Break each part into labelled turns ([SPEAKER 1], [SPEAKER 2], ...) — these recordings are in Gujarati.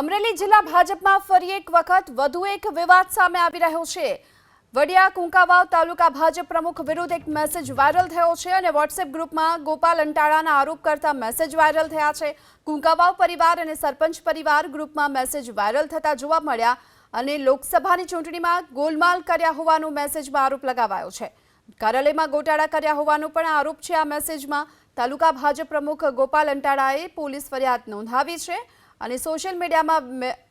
[SPEAKER 1] અમરેલી જિલ્લા ભાજપમાં ફરી એક વખત વધુ એક વિવાદ સામે આવી રહ્યો છે. વડિયા કુંકાવાવ તાલુકા ભાજપ પ્રમુખ વિરુદ્ધ એક મેસેજ વાયરલ થયો છે અને વોટ્સએપ ગ્રુપમાં ગોપાલ અંટાળાના આરોપ કરતા મેસેજ વાયરલ થયા છે. કુંકાવાવ પરિવાર અને સરપંચ પરિવાર ગ્રુપમાં મેસેજ વાયરલ થતા જોવા મળ્યા અને લોકસભાની ચૂંટણીમાં ગોલમાલ કર્યા હોવાનો મેસેજમાં આરોપ લગાવાયો છે. કાર્યાલયમાં ગોટાળા કર્યા હોવાનો પણ આરોપ છે આ મેસેજમાં તાલુકા ભાજપ પ્રમુખ ગોપાલ અંટાળાએ પોલીસ ફરિયાદ નોંધાવી છે. અને સોશિયલ મીડિયામાં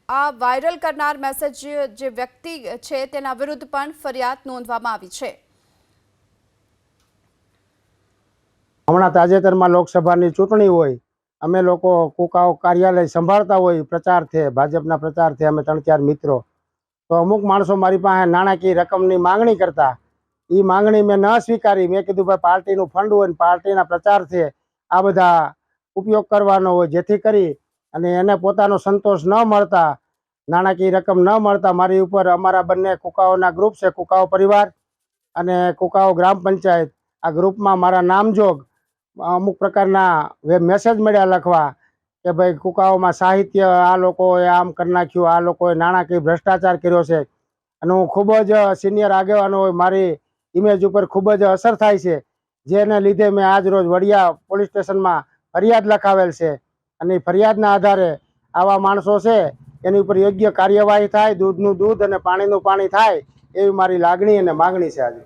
[SPEAKER 1] આ વાયરલ કરનાર મેસેજ જે- વ્યક્તિ છે, તેના વિરુદ્ધ પણ ફરિયાદ નોંધવામાં આવી છે.
[SPEAKER 2] હમણાં તાજેતરમાં લોકસભાની ચૂંટણી હોય, અમે લોકો કુકાઓ કાર્યાલય સંભાળતા હોય, પ્રચાર થે, ભાજપના પ્રચાર થે, અમે ત્રણ ચાર મિત્રો. તો અમુક માણસો મારી પાસે નાણાકીય રકમની માંગણી કરતા. એ માંગણી મેં ન સ્વીકારી, મેં કીધું, ભાઈ, પાર્ટીનું ફંડ હોય ને પાર્ટીના છે આ બધા ઉપયોગ કરવાનો હોય, જેથી કરી અને એને પોતાનો સંતોષ ન મળતા, નાણાકીય રકમ ન મળતા મારી ઉપર અમારા બંને કુકાઓના ગ્રુપ છે, કુકાઓ પરિવાર અને કુકાઓ ગ્રામ પંચાયત, આ ગ્રુપમાં મારા નામજોગ અમુક પ્રકારના મેસેજ મળ્યા લખવા કે ભાઈ કુકાઓમાં સાહિત્ય, આ લોકોએ આમ કરી નાખ્યું, આ લોકોએ નાણાકીય ભ્રષ્ટાચાર કર્યો છે. અને હું ખૂબ જ સિનિયર આગેવાનો હોય, મારી ઇમેજ ઉપર ખૂબ જ અસર થાય છે. જેને લીધે મેં આજ રોજ વડિયા પોલીસ સ્ટેશનમાં ફરિયાદ લખાવેલ છે. અને ફરિયાદના આધારે આવા માણસો છે, એની ઉપર યોગ્ય કાર્યવાહી થાય, દૂધનું દૂધ અને પાણીનું પાણી થાય, એવી મારી લાગણી અને માગણી છે આજે.